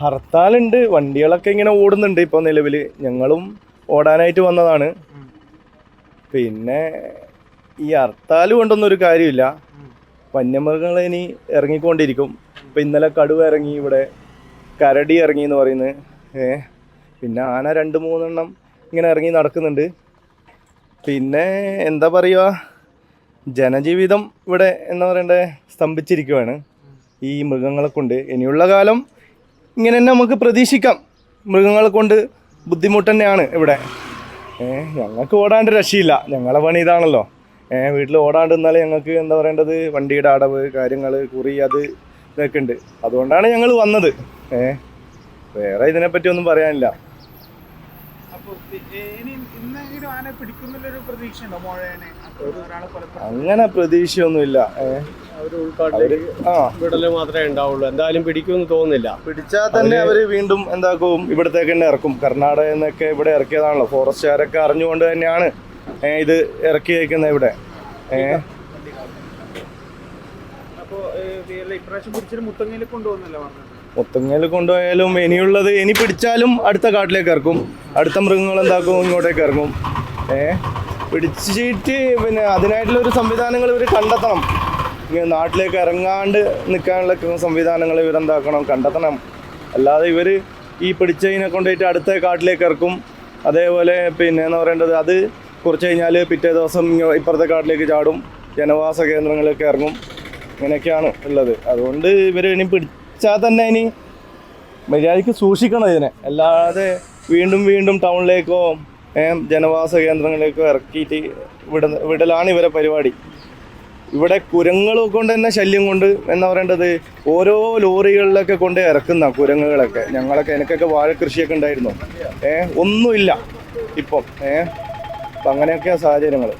ഹർത്താലുണ്ട് വണ്ടികളൊക്കെ ഇങ്ങനെ ഓടുന്നുണ്ട് ഇപ്പോൾ നിലവിൽ ഞങ്ങളും ഓടാനായിട്ട് വന്നതാണ്. പിന്നെ ഈ ഹർത്താൽ കൊണ്ടൊന്നും ഒരു കാര്യമില്ല. വന്യമൃഗങ്ങൾ ഇനി ഇറങ്ങിക്കൊണ്ടിരിക്കും. ഇപ്പം ഇന്നലെ കടുവ ഇറങ്ങി ഇവിടെ കരടി ഇറങ്ങി എന്ന് പറയുന്നത്. ഏ പിന്നെ ആന രണ്ട് മൂന്നെണ്ണം ഇങ്ങനെ ഇറങ്ങി നടക്കുന്നുണ്ട്. പിന്നെ എന്താ പറയുക? ജനജീവിതം ഇവിടെ എന്താ പറയണ്ടേ? സ്തംഭിച്ചിരിക്കുവാണ്. ഈ മൃഗങ്ങളെ കൊണ്ട് ഇനിയുള്ള കാലം ഇങ്ങനെ തന്നെ നമുക്ക് പ്രതീക്ഷിക്കാം. മൃഗങ്ങളെ കൊണ്ട് ബുദ്ധിമുട്ട് തന്നെയാണ് ഇവിടെ. ഏഹ് ഞങ്ങൾക്ക് ഓടാണ്ട് രക്ഷയില്ല. ഞങ്ങളെ പണി ഇതാണല്ലോ. ഏഹ് വീട്ടിൽ ഓടാണ്ട് നിന്നാലേ ഞങ്ങൾക്ക് എന്താ പറയേണ്ടത്? വണ്ടിയുടെ അടവ് കാര്യങ്ങൾ കുറി അത് ഇതൊക്കെ ഉണ്ട്. അതുകൊണ്ടാണ് ഞങ്ങൾ വന്നത്. ഏഹ് വേറെ ഇതിനെപ്പറ്റി ഒന്നും പറയാനില്ല അപ്പൊ ഇനി ഇന്നെങ്കിലും ആനെ പിടിക്കുന്നുള്ളൊരു പ്രതീക്ഷ ഉണ്ടോ മോഴേനെ ഒരാളെ കൊലപ്പെടുത്തി അങ്ങനെ പ്രതീക്ഷയൊന്നുമില്ല. ഏഹ് വിടൽ മാത്രമേ ഉണ്ടാവുള്ളൂ. എന്തായാലും പിടിക്കുമെന്ന് തോന്നുന്നില്ല. പിടിച്ചാൽ തന്നെ അവർ വീണ്ടും എന്താക്കും ഇവിടത്തേക്ക് തന്നെ ഇറക്കും. കർണാടകയിൽ നിന്നൊക്കെ ഇവിടെ ഇറക്കിയതാണല്ലോ. ഫോറസ്റ്റുകാരൊക്കെ അറിഞ്ഞുകൊണ്ട് തന്നെയാണ് ഇത് ഇറക്കി വയ്ക്കുന്നത് ഇവിടെ. ഏ? അപ്പൊ ഇപ്രാവശ്യം പിടിച്ചിട്ട് മുത്തങ്ങയിൽ കൊണ്ടുപോകുന്നല്ലോ പറഞ്ഞത്? മുത്തങ്ങയിൽ കൊണ്ടുപോയാലും ഇനിയുള്ളത് ഇനി പിടിച്ചാലും അടുത്ത കാട്ടിലേക്ക് ഇറക്കും. അടുത്ത മൃഗങ്ങൾ എന്താക്കും? ഇങ്ങോട്ടേക്ക് ഇറങ്ങും. ഏ? പിടിച്ചിട്ട് പിന്നെ അതിനായിട്ടുള്ള ഒരു സംവിധാനങ്ങൾ ഇവർ കണ്ടെത്തണം. നാട്ടിലേക്ക് ഇറങ്ങാണ്ട് നിൽക്കാനുള്ള സംവിധാനങ്ങൾ ഇവരെന്താക്കണം കണ്ടെത്തണം. അല്ലാതെ ഇവർ ഈ പിടിച്ചതിനെ കൊണ്ടുപോയിട്ട് അടുത്ത കാട്ടിലേക്ക് ഇറക്കും. അതേപോലെ പിന്നെ എന്ന് പറയേണ്ടത് അത് കുറച്ച് കഴിഞ്ഞാൽ പിറ്റേ ദിവസം ഇപ്പുറത്തെ കാട്ടിലേക്ക് ചാടും. ജനവാസ കേന്ദ്രങ്ങളിലേക്ക് ഇറങ്ങും. ഇങ്ങനെയൊക്കെയാണ് ഉള്ളത്. അതുകൊണ്ട് ഇവർ ഇനി പിടിച്ചാൽ തന്നെ ഇനി മര്യാദയ്ക്ക് സൂക്ഷിക്കണം ഇതിനെ. അല്ലാതെ വീണ്ടും വീണ്ടും ടൗണിലേക്കോ ജനവാസ കേന്ദ്രങ്ങളിലേക്കോ ഇറക്കിയിട്ട് വിട വിടലാണ് ഇവരെ പരിപാടി. ഇവിടെ കുരങ്ങൾ കൊണ്ട് തന്നെ ശല്യം കൊണ്ട് എന്താ പറയേണ്ടത്? ഓരോ ലോറികളിലൊക്കെ കൊണ്ട് ഇറക്കുന്ന കുരങ്ങുകളൊക്കെ. ഞങ്ങളൊക്കെ എനിക്കൊക്കെ വാഴ കൃഷിയൊക്കെ ഉണ്ടായിരുന്നു. ഏഹ് ഒന്നുമില്ല ഇപ്പം. ഏഹ് അപ്പം അങ്ങനെയൊക്കെയാണ് സാഹചര്യങ്ങൾ